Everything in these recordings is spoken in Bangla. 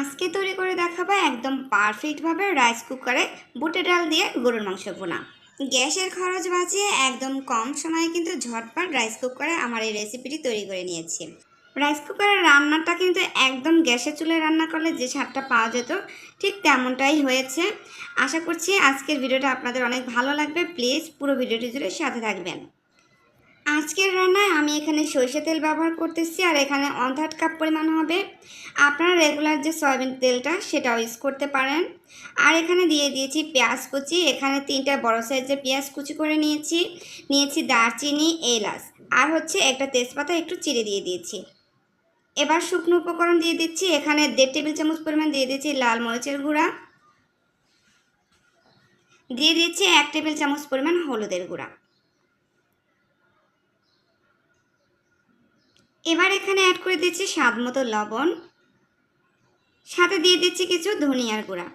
আজকে তৈরি করে দেখাবো একদম পারফেক্টভাবে রাইস কুকারে বুটে ডাল দিয়ে গরুর মাংস বোনা গ্যাসের খরচ বাঁচিয়ে একদম কম সময়ে কিন্তু ঝটপট রাইস কুকারে আমার এই রেসিপিটি তৈরি করে নিয়েছি। রাইস কুকারের রান্নাটা কিন্তু একদম গ্যাসের চুলায় রান্না করলে যে স্বাদটা পাওয়া যেত, ঠিক তেমনটাই হয়েছে। আশা করছি আজকের ভিডিওটা আপনাদের অনেক ভালো লাগবে। প্লিজ পুরো ভিডিওটি জুড়ে সাথে থাকবেন। আজকের রান্নায় আমি এখানে সরিষা তেল ব্যবহার করতেছি আর এখানে ওয়ান থার্ড কাপ পরিমাণ হবে। আপনারা রেগুলার যে সয়াবিন তেলটা সেটাও ইউজ করতে পারেন। আর এখানে দিয়ে দিয়েছি পেঁয়াজ কুচি। এখানে তিনটা বড় সাইজের পেঁয়াজ কুচি করে নিয়েছি। নিয়েছি দারচিনি, এলাচ আর হচ্ছে একটা তেজপাতা একটু চিড়ে দিয়ে দিয়েছি। এবার শুকনো উপকরণ দিয়ে দিচ্ছি। এখানে দেড় টেবিল চামচ পরিমাণ দিয়ে দিচ্ছি লাল মরিচের গুঁড়া। দিয়ে দিচ্ছি এক টেবিল চামচ পরিমাণ হলুদের গুঁড়া। এবার এখানে অ্যাড করে দিচ্ছি স্বাদ মতো লবণ। সাথে দিয়ে দিচ্ছি কিছু ধনিয়ার গুঁড়া।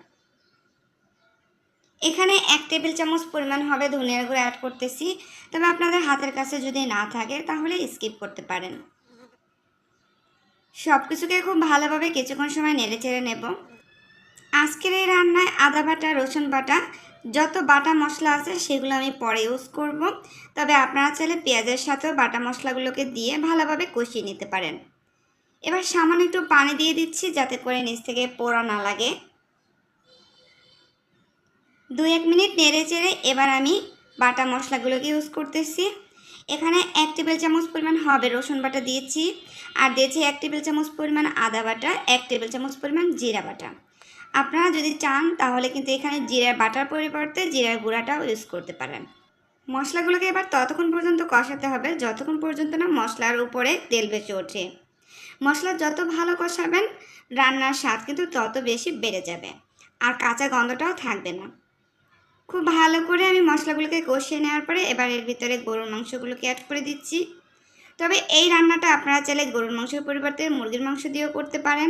এখানে এক টেবিল চামচ পরিমাণ হবে ধনিয়ার গুঁড়া অ্যাড করতেছি। তবে আপনাদের হাতের কাছে যদি না থাকে, তাহলে স্কিপ করতে পারেন। সব কিছুকে খুব ভালোভাবে কিছুক্ষণ সময় নেড়ে চেড়ে নেব। আজকের এই রান্নায় আদা বাটা, রসুন বাটা যত বাটা মশলা আছে সেগুলো আমি পরে ইউজ করব। তবে আপনারা চাইলে পেঁয়াজের সাথেও বাটা মশলাগুলোকে দিয়ে ভালোভাবে কষিয়ে নিতে পারেন। এবার সামান্য একটু পানি দিয়ে দিচ্ছি যাতে করে নিচ থেকে পোড়া না লাগে। দু এক মিনিট নেড়ে চেড়ে এবার আমি বাটা মশলাগুলোকে ইউজ করতেছি। এখানে এক টেবিল চামচ পরিমাণ হবে রসুন বাটা দিয়েছি। আর দিয়েছি এক টেবিল চামচ পরিমাণ আদা বাটা, এক টেবিল চামচ পরিমাণ জিরা বাটা। আপনারা যদি চান, তাহলে কিন্তু এখানে জিরার বাটার পরিবর্তে জিরার গুঁড়াটাও ইউজ করতে পারেন। মশলাগুলোকে এবার ততক্ষণ পর্যন্ত কষাতে হবে, যতক্ষণ পর্যন্ত না মশলার উপরে তেল বেঁচে ওঠে। মশলা যত ভালো কষাবেন, রান্নার স্বাদ কিন্তু তত বেশি বেড়ে যাবে, আর কাঁচা গন্ধটাও থাকবে না। খুব ভালো করে আমি মশলাগুলোকে কষিয়ে নেওয়ার পরে এবার এর ভিতরে গরুর মাংসগুলোকে অ্যাড করে দিচ্ছি। তবে এই রান্নাটা আপনারা চাইলে গরুর মাংসের পরিবর্তে মুরগির মাংস দিয়েও করতে পারেন।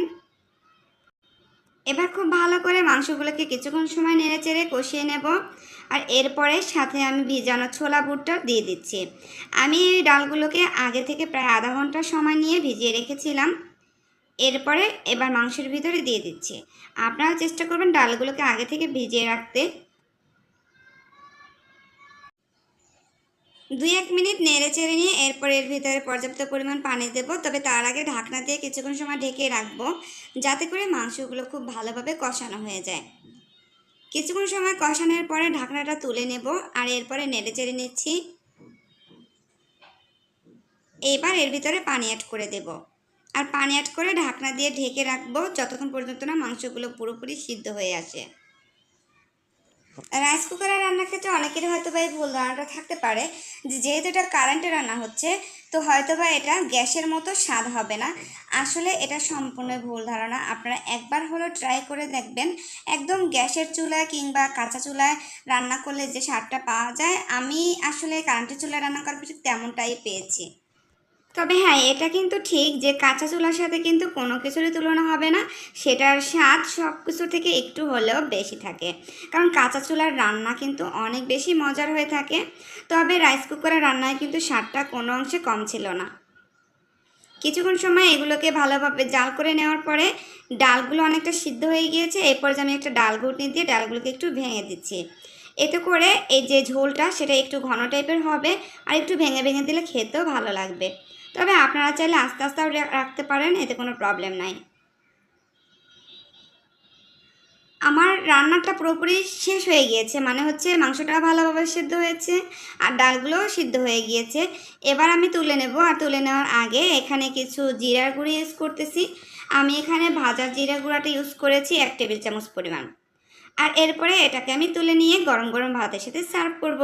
এবার খুব ভালো করে মাংসগুলোকে কিছুক্ষণ সময় নেড়ে চেড়ে কষিয়ে নেব। আর এরপরে সাথে আমি ভিজানো ছোলা বুটটা দিয়ে দিচ্ছি। আমি এই ডালগুলোকে আগে থেকে প্রায় আধা ঘণ্টা সময় নিয়ে ভিজিয়ে রেখেছিলাম। এরপরে এবার মাংসের ভিতরে দিয়ে দিচ্ছি। আপনারা চেষ্টা করবেন ডালগুলোকে আগে থেকে ভিজিয়ে রাখতে। দুই এক মিনিট নেড়ে চেড়ে নিয়ে এরপর এর ভিতরে পর্যাপ্ত পরিমাণ পানি দেব। তবে তার আগে ঢাকনা দিয়ে কিছুক্ষণ সময় ঢেকে রাখব, যাতে করে মাংসগুলো খুব ভালোভাবে কষানো হয়ে যায়। কিছুক্ষণ সময় কষানোর পরে ঢাকনাটা তুলে নেব আর এরপরে নেড়ে চেড়ে নিচ্ছি। এবার এর ভিতরে পানি অ্যাড করে দেব। আর পানি অ্যাড করে ঢাকনা দিয়ে ঢেকে রাখব যতক্ষণ পর্যন্ত না মাংসগুলো পুরোপুরি সিদ্ধ হয়ে আসে। রাইস কুকারে রান্নার ক্ষেত্রে অনেকেরই হয়তো বা এই ভুল ধারণাটা থাকতে পারে যে যেহেতু এটা কারেন্টে রান্না হচ্ছে, তো হয়তো বা এটা গ্যাসের মতো স্বাদ হবে না। আসলে এটা সম্পূর্ণ ভুল ধারণা। আপনারা একবার হলো ট্রাই করে দেখবেন, একদম গ্যাসের চুলায় কিংবা কাঁচা চুলায় রান্না করলে যে স্বাদটা পাওয়া যায়। আমি আসলে কারেন্টের চুলায় রান্না করার ঠিক তেমনটাই পেয়েছি। তবে হ্যাঁ এটা কিন্তু ঠিক যে কাঁচা চুলার সাথে কিন্তু কোনো কিছুরই তুলনা হবে না। সেটার স্বাদ সব কিছু থেকে একটু হলেও বেশি থাকে। কারণ কাঁচা চুলার রান্না কিন্তু অনেক বেশি মজার হয়ে থাকে। তবে রাইস কুকারের রান্নায় কিন্তু স্বাদটা কোনো অংশে কম ছিল না। কিছুক্ষণ সময় এগুলোকে ভালোভাবে জাল করে নেওয়ার পরে ডালগুলো অনেকটা সিদ্ধ হয়ে গিয়েছে। এরপর আমি একটা ডাল ঘুটনি দিয়ে ডালগুলোকে একটু ভেঙে দিচ্ছি। এতে করে এই যে ঝোলটা সেটা একটু ঘন টাইপের হবে আর একটু ভেঙে ভেঙে দিলে খেতেও ভালো লাগবে। তবে আপনারা চাইলে আস্তে আস্তেও রাখতে পারেন, এতে কোনো প্রবলেম নাই। আমার রান্নাটা পুরোপুরি শেষ হয়ে গিয়েছে মানে হচ্ছে মাংসটা ভালোভাবে সিদ্ধ হয়েছে, আর ডালগুলোও সিদ্ধ হয়ে গিয়েছে। এবার আমি তুলে নেব, আর তুলে নেওয়ার আগে এখানে কিছু জিরার গুঁড়ি ইউজ করতেছি। আমি এখানে ভাজা জিরা গুঁড়াটা ইউজ করেছি এক টেবিল চামচ পরিমাণ। আর এরপরে এটাকে আমি তুলে নিয়ে গরম গরম ভাতের সাথে সার্ভ করব।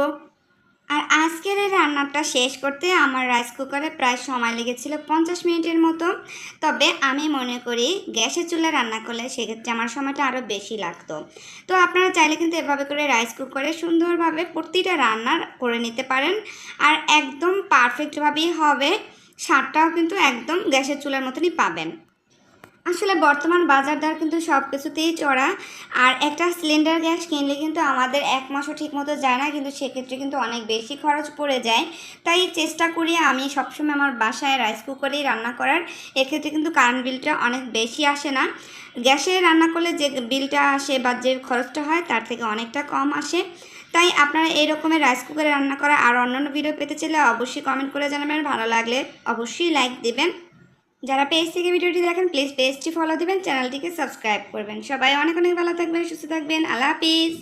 আর আজকের এই রান্নাটা শেষ করতে আমার রাইস কুকারে প্রায় সময় লেগেছিল পঞ্চাশ মিনিটের মতো। তবে আমি মনে করি গ্যাসের চুলা রান্না করলে সেক্ষেত্রে আমার সময়টা আরও বেশি লাগতো। তো আপনারা চাইলে কিন্তু এভাবে করে রাইস কুকারে সুন্দরভাবে প্রতিটা রান্না করে নিতে পারেন। আর একদম পারফেক্টভাবেই হবে। স্বাদটাও কিন্তু একদম গ্যাসের চুলার মতনই পাবেন। আসলে বর্তমান বাজার দর কিন্তু সব কিছুতেই চড়া। আর একটা সিলিন্ডার গ্যাস কিনলে কিন্তু আমাদের এক মাসও ঠিক মতো যায় না, কিন্তু সেক্ষেত্রে কিন্তু অনেক বেশি খরচ পড়ে যায়। তাই চেষ্টা করি আমি সবসময় আমার বাসায় রাইস কুকারেই রান্না করার। এক্ষেত্রে কিন্তু কারেন্ট বিলটা অনেক বেশি আসে না। গ্যাসে রান্না করলে যে বিলটা আসে বা যে খরচটা হয় তার থেকে অনেকটা কম আসে। তাই আপনারা এই রকমের রাইস কুকারে রান্না করা আর অন্যান্য ভিডিও পেতে চাইলে অবশ্যই কমেন্ট করে জানাবেন। ভালো লাগলে অবশ্যই লাইক দেবেন। যারা পেজ থেকে ভিডিওটি দেখেন প্লিজ পেজটি ফলো দিবেন চ্যানেলটিকে সাবস্ক্রাইব করবেন। সবাই অনেক অনেক ভালো থাকবেন, সুস্থ থাকবেন। আল্লাহ হাফিজ।